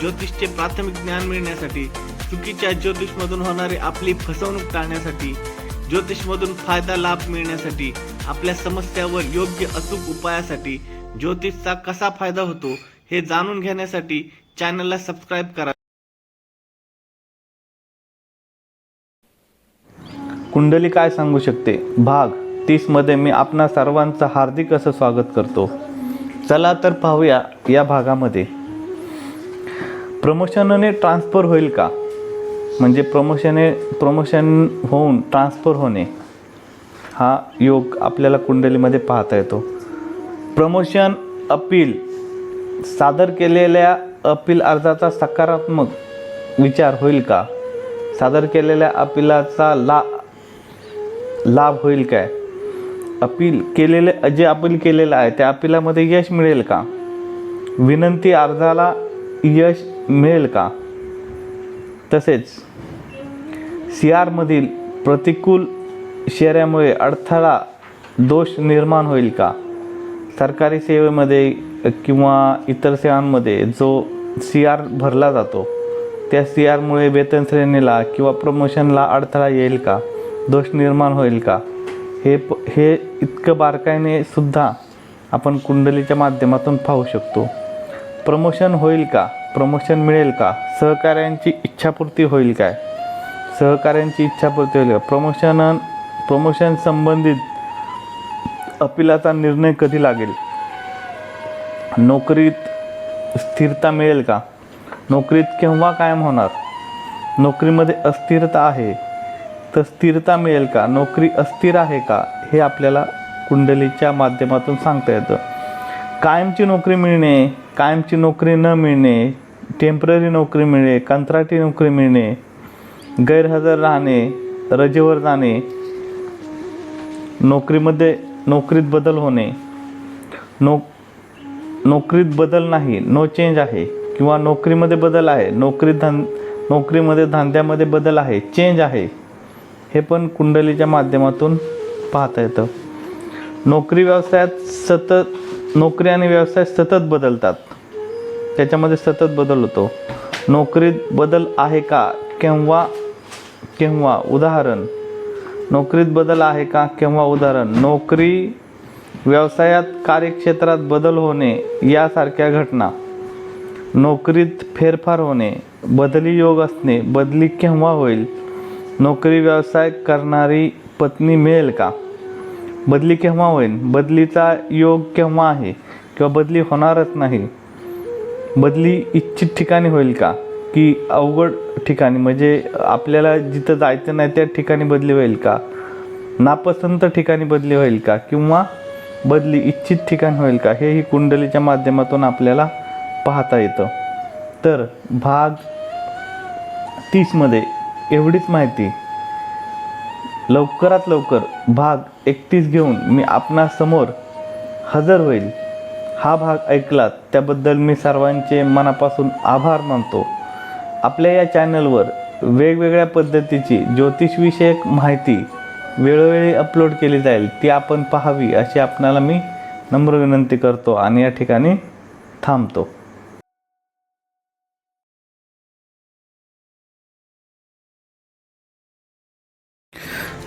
ज्योतिषचे प्राथमिक ज्ञान मिळण्यासाठी चुकीच्या ज्योतिषमधून होणारी आपली फसवणूक टाळण्यासाठी ज्योतिषमधून फायदा लाभ मिळण्यासाठी आपल्या समस्यावर योग्य अचूक उपायासाठी ज्योतिषचा कसा फायदा होतो हे जाणून घेण्यासाठी चॅनलला सबस्क्राईब करा. कुंडली काय सांगू शकते? भाग तीसमध्ये मी आपणा सर्वांचं हार्दिक असं स्वागत करतो. चला तर पाहूया या भागामध्ये. प्रमोशनने ट्रान्सफर होईल का? म्हणजे प्रमोशने प्रमोशन होऊन ट्रान्सफर होणे हा योग आपल्याला कुंडलीमध्ये पाहता येतो. प्रमोशन अपील सादर केलेल्या अपील अर्जाचा सकारात्मक विचार होईल का? सादर केलेल्या अपिलाचा ला लाभ होईल काय? अपील केलेले जे अपील केलेलं आहे त्या अपिलामध्ये यश मिळेल का? विनंती अर्जाला यश मिळेल का? तसेच सी आरमधील प्रतिकूल शेऱ्यामुळे अडथळा दोष निर्माण होईल का? सरकारी सेवेमध्ये किंवा इतर सेवांमध्ये जो सी आर भरला जातो त्या सी आरमुळे वेतन श्रेणीला किंवा प्रमोशनला अडथळा येईल का? दोष निर्माण होईल का? हे प हे इतकं बारकाईने सुद्धा आपण कुंडलीच्या माध्यमातून पाहू शकतो. प्रमोशन होईल का? प्रमोशन मिळेल का? सहकाऱ्यांची इच्छापूर्ती होईल काय? सहकाऱ्यांची इच्छापूर्ती होईल का? प्रमोशन प्रमोशन संबंधित अपिलाचा निर्णय कधी लागेल? नोकरीत स्थिरता मिळेल का? नोकरीत केव्हा कायम होणार? नोकरीमध्ये अस्थिरता आहे. तर स्थिरता मिळेल का? नोकरी अस्थिर आहे का? हे आपल्याला कुंडलीच्या माध्यमातून सांगता येतं. कायमची नोकरी मिळणे कायमची नोकरी न मिळणे टेंपररी नोकरी मिळणे कंत्राटी नोकरी मिळणे गैरहजर राहणे रजेवर जाणे नोकरीमध्ये नोकरीत बदल होणे. नो नोकरीत बदल नाही नो चेंज आहे. किंवा नोकरीमध्ये बदल आहे नोकरीत धन नोकरीमध्ये धंद्यामध्ये बदल आहे चेंज आहे. हे पण कुंडलीच्या माध्यमातून पाहता येतं. नोकरी व्यवसायात सतत नोकरी आणि व्यवसाय सतत बदलतात. त्याच्यामध्ये सतत बदल होतो. नोकरीत बदल आहे का? केव्हा? केव्हा? उदाहरण. नोकरीत बदल आहे का? केव्हा? उदाहरण. नोकरी व्यवसायात कार्यक्षेत्रात बदल होणे यासारख्या घटना. नोकरीत फेरफार होणे बदली योग असणे बदली केव्हा होईल? नोकरी व्यवसाय करणारी पत्नी मिळेल का? बदली केव्हा होईल बदलीचा योग केव्हा आहे? किंवा बदली होणारच नाही? बदली इच्छित ठिकाणी होईल का? की अवघड ठिकाणी? म्हणजे आपल्याला जिथं जायचं नाही त्या ठिकाणी बदली होईल का? नापसंत ठिकाणी बदली होईल का? किंवा बदली इच्छित ठिकाण होईल का? हेही कुंडलीच्या माध्यमातून आपल्याला पाहता येतं. तर भाग तीसमध्ये एवढीच माहिती. लवकरात लवकर भाग एकतीस घेऊन मी आपणासमोर हजर होईल. हा भाग ऐकलात त्याबद्दल मी सर्वांचे मनापासून आभार मानतो. आपल्या या चॅनलवर वेगवेगळ्या पद्धतीची ज्योतिषविषयक माहिती वेळोवेळी अपलोड केली जाईल ती आपण पाहावी अशी आपणाला मी नम्र विनंती करतो आणि या ठिकाणी थांबतो.